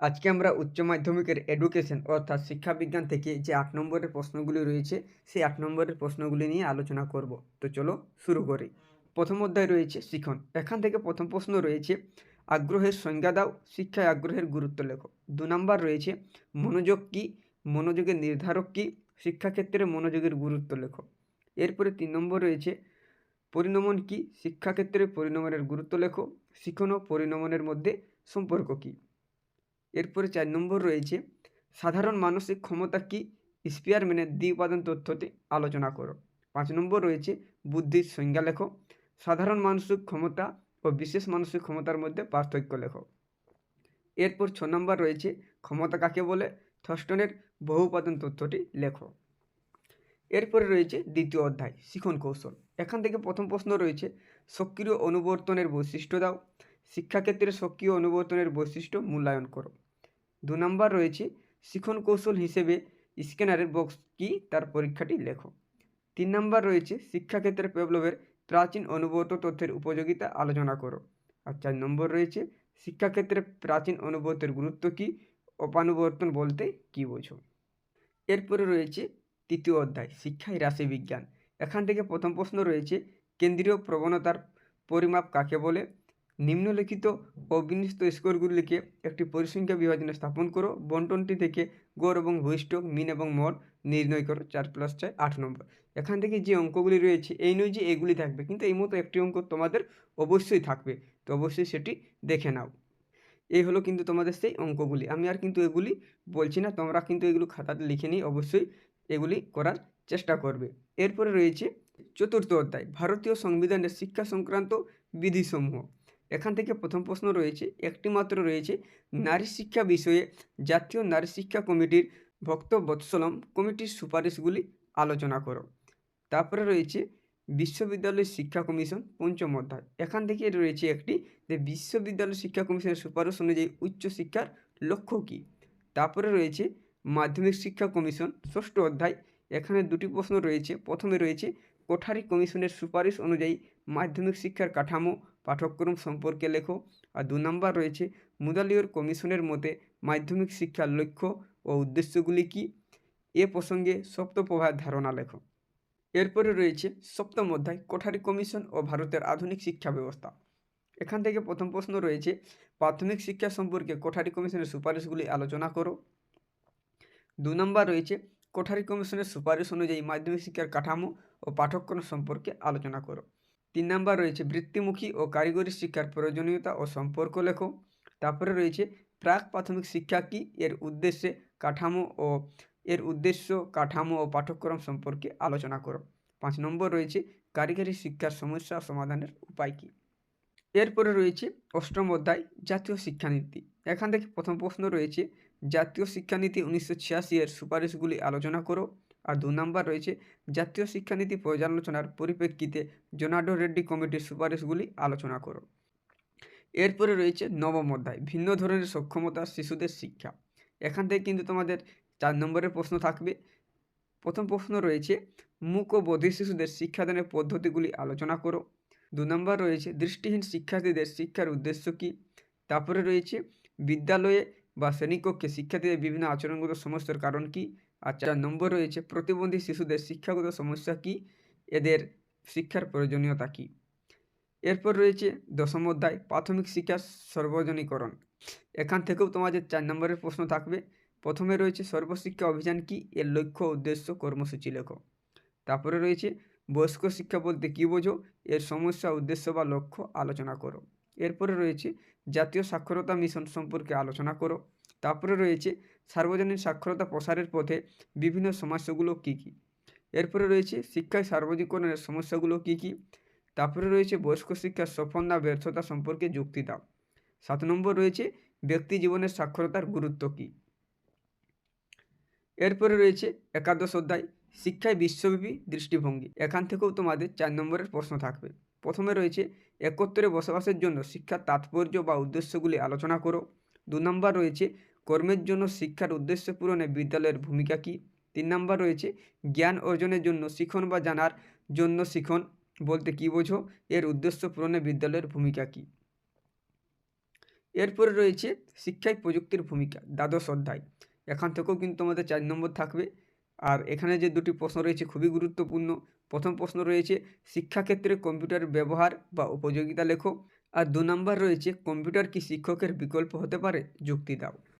আজকে আমরা উচ্চ মাধ্যমিকের এডুকেশন অর্থাৎ শিক্ষাবিজ্ঞান থেকে যে আট নম্বরের প্রশ্নগুলি রয়েছে, সেই আট নম্বরের প্রশ্নগুলি নিয়ে আলোচনা করব। তো চলো শুরু করি। প্রথম অধ্যায় রয়েছে শিখন। এখান থেকে প্রথম প্রশ্ন রয়েছে, আগ্রহের সংজ্ঞা দাও, শিক্ষায় আগ্রহের গুরুত্ব লেখো। দু নম্বর রয়েছে, মনোযোগ কী? মনোযোগের নির্ধারক কী? শিক্ষাক্ষেত্রে মনোযোগের গুরুত্ব লেখো। এরপরে তিন নম্বর রয়েছে, পরিণমন কী? শিক্ষাক্ষেত্রে পরিণমনের গুরুত্ব লেখো। শিখন ও পরিণমনের মধ্যে সম্পর্ক কী? এরপরে চার নম্বর রয়েছে, সাধারণ মানসিক ক্ষমতা কি? স্পিয়ারম্যানের দ্বি উপাদান তথ্যটি আলোচনা করো। পাঁচ নম্বর রয়েছে, বুদ্ধির সংজ্ঞা লেখো। সাধারণ মানসিক ক্ষমতা ও বিশেষ মানসিক ক্ষমতার মধ্যে পার্থক্য লেখো। এরপর ছ নম্বর রয়েছে, ক্ষমতা কাকে বলে? থস্টনের বহু উপাদান তথ্যটি লেখো। এরপরে রয়েছে, দ্বিতীয় অধ্যায়, শিখন কৌশল। এখান থেকে প্রথম প্রশ্ন রয়েছে, সক্রিয় অনুবর্তনের বৈশিষ্ট্য দাও। শিক্ষাক্ষেত্রে সক্রিয় অনুবর্তনের বৈশিষ্ট্য মূল্যায়ন করো। দু নম্বর রয়েছে, শিখন কৌশল হিসেবে স্ক্যানারের বক্স কি তার পরীক্ষাটি লেখো। তিন নম্বর রয়েছে, শিক্ষাক্ষেত্রে পেবলবের প্রাচীন অনুবর্ত তথ্যের উপযোগিতা আলোচনা করো। আর চার নম্বর রয়েছে, শিক্ষাক্ষেত্রে প্রাচীন অনুবর্তের গুরুত্ব কী অপানুবর্তন বলতে কী বোঝো? এরপরে রয়েছে, তৃতীয় অধ্যায় শিক্ষায় রাশি বিজ্ঞান। এখান থেকে প্রথম প্রশ্ন রয়েছে, কেন্দ্রীয় প্রবণতার পরিমাপ কাকে বলে? নিম্নলিখিত অবিন্যস্ত স্কোরগুলিকে একটি পরিসংখ্যা বিভাজনে স্থাপন করো। বন্টনটি থেকে গড় এবং ভূইষ্ঠক মিন এবং মর নির্ণয় করো। চার প্লাস ছয়, আট নম্বর এখান থেকে যে অঙ্কগুলি রয়েছে, এই নয় যে এগুলি থাকবে, কিন্তু এই মতো একটি অঙ্ক তোমাদের অবশ্যই থাকবে। তো অবশ্যই সেটি দেখে নাও। এই হলো কিন্তু তোমাদের সেই অঙ্কগুলি। আমি আর কিন্তু এগুলি বলছি না, তোমরা কিন্তু এগুলো খাতাতে লিখে নিই অবশ্যই এগুলি করার চেষ্টা করবে। এরপরে রয়েছে চতুর্থ অধ্যায়, ভারতীয় সংবিধানের শিক্ষা সংক্রান্ত বিধিসমূহ। এখান থেকে প্রথম প্রশ্ন রয়েছে একটি মাত্র রয়েছে নারী শিক্ষা বিষয়ে জাতীয় নারী শিক্ষা কমিটির ভক্ত বৎসলম কমিটির সুপারিশগুলি আলোচনা করো। তারপরে রয়েছে বিশ্ববিদ্যালয় শিক্ষা কমিশন পঞ্চম অধ্যায়। এখান থেকে রয়েছে একটি যে বিশ্ববিদ্যালয় শিক্ষা কমিশনের সুপারিশ অনুযায়ী উচ্চশিক্ষার লক্ষ্য কী? তারপরে রয়েছে মাধ্যমিক শিক্ষা কমিশন ষষ্ঠ অধ্যায়। এখানে দুটি প্রশ্ন রয়েছে। প্রথমে রয়েছে কোঠারি কমিশনের সুপারিশ অনুযায়ী মাধ্যমিক শিক্ষার কাঠামো পাঠ্যক্রম সম্পর্কে লেখো। আর দু নম্বর রয়েছে, মুদালিয়র কমিশনের মতে মাধ্যমিক শিক্ষার লক্ষ্য ও উদ্দেশ্যগুলি কী? এ প্রসঙ্গে সপ্তপ্রভার ধারণা লেখো। এরপরে রয়েছে, সপ্তম অধ্যায়, কোঠারি কমিশন ও ভারতের আধুনিক শিক্ষা ব্যবস্থা। এখান থেকে প্রথম প্রশ্ন রয়েছে, প্রাথমিক শিক্ষা সম্পর্কে কোঠারি কমিশনের সুপারিশগুলি আলোচনা করো। দু নম্বর রয়েছে, কোঠারি কমিশনের সুপারিশ অনুযায়ী মাধ্যমিক শিক্ষার কাঠামো ও পাঠ্যক্রম সম্পর্কে আলোচনা করো। তিন নাম্বার রয়েছে বৃত্তিমুখী ও কারিগরি শিক্ষার প্রয়োজনীয়তা ও সম্পর্ক লেখো। তারপরে রয়েছে প্রাক প্রাথমিক শিক্ষা কী? এর উদ্দেশ্যে কাঠামো ও এর উদ্দেশ্য কাঠামো ও পাঠ্যক্রম সম্পর্কে আলোচনা করো। পাঁচ নম্বর রয়েছে কারিগরি শিক্ষার সমস্যা সমাধানের উপায় কী? এরপরে রয়েছে অষ্টম অধ্যায় জাতীয় শিক্ষানীতি। এখান থেকে প্রথম প্রশ্ন রয়েছে জাতীয় শিক্ষানীতি উনিশশো ছিয়াশি এর সুপারিশগুলি আলোচনা করো। আর দু নম্বর রয়েছে, জাতীয় শিক্ষানীতি পর্যালোচনার পরিপ্রেক্ষিতে জোনাডো রেড্ডি কমিটির সুপারিশগুলি আলোচনা করো। এরপরে রয়েছে নবম অধ্যায়, ভিন্ন ধরনের সক্ষমতা শিশুদের শিক্ষা। এখান থেকে কিন্তু তোমাদের চার নম্বরের প্রশ্ন থাকবে। প্রথম প্রশ্ন রয়েছে, মুখ ও বধির শিশুদের শিক্ষাদানের পদ্ধতিগুলি আলোচনা করো। দু নম্বর রয়েছে, দৃষ্টিহীন শিক্ষার্থীদের শিক্ষার উদ্দেশ্য কী? তারপরে রয়েছে, বিদ্যালয়ে বা শ্রেণীকক্ষে শিক্ষার্থীদের বিভিন্ন আচরণগত সমস্যার কারণ কী? আর চার নম্বর রয়েছে, প্রতিবন্ধী শিশুদের শিক্ষাগত সমস্যা কী? এদের শিক্ষার প্রয়োজনীয়তা কী? এরপর রয়েছে দশম অধ্যায়, প্রাথমিক শিক্ষার সর্বজনীকরণ। এখান থেকেও তোমাদের চার নম্বরের প্রশ্ন থাকবে। প্রথমে রয়েছে, সর্বশিক্ষা অভিযান কি? এর লক্ষ্য, উদ্দেশ্য, কর্মসূচি লেখো। তারপরে রয়েছে, বয়স্ক শিক্ষা বলতে কী বোঝো? এর সমস্যা, উদ্দেশ্য বা লক্ষ্য আলোচনা করো। এরপরে রয়েছে জাতীয় সাক্ষরতা মিশন সম্পর্কে আলোচনা করো। তারপরে রয়েছে সার্বজনীন সাক্ষরতা প্রসারের পথে বিভিন্ন সমস্যাগুলো কী কী? এরপরে রয়েছে শিক্ষায় সার্বজনীকরণের সমস্যাগুলো কী কী? তারপরে রয়েছে বয়স্ক শিক্ষার সফল না ব্যর্থতা সম্পর্কে যুক্তি দাও। সাত নম্বর রয়েছে ব্যক্তি জীবনের সাক্ষরতার গুরুত্ব কী? এরপরে রয়েছে একাদশ অধ্যায়, শিক্ষায় বিশ্বব্যাপী দৃষ্টিভঙ্গি। এখান থেকেও তোমাদের চার নম্বরের প্রশ্ন থাকবে। প্রথমে রয়েছে একত্রে বসবাসের জন্য শিক্ষার তাৎপর্য বা উদ্দেশ্যগুলি আলোচনা করো। দু নম্বর রয়েছে কর্মের জন্য শিক্ষার উদ্দেশ্য পূরণে বিদ্যালয়ের ভূমিকা কী? তিন নম্বর রয়েছে জ্ঞান অর্জনের জন্য শিখন বা জানার জন্য শিখন বলতে কী বোঝো? এর উদ্দেশ্য পূরণে বিদ্যালয়ের ভূমিকা কী? এরপরে রয়েছে শিক্ষায় প্রযুক্তির ভূমিকা, দ্বাদশ অধ্যায়। এখান থেকেও কিন্তু আমাদের চার নম্বর থাকবে। আর এখানে যে দুটি প্রশ্ন রয়েছে খুবই গুরুত্বপূর্ণ। প্রথম প্রশ্ন রয়েছে, শিক্ষাক্ষেত্রে কম্পিউটার ব্যবহার বা উপযোগিতা লেখো। আর দু নম্বর রয়েছে, কম্পিউটার কি শিক্ষকের বিকল্প হতে পারে? যুক্তি দাও।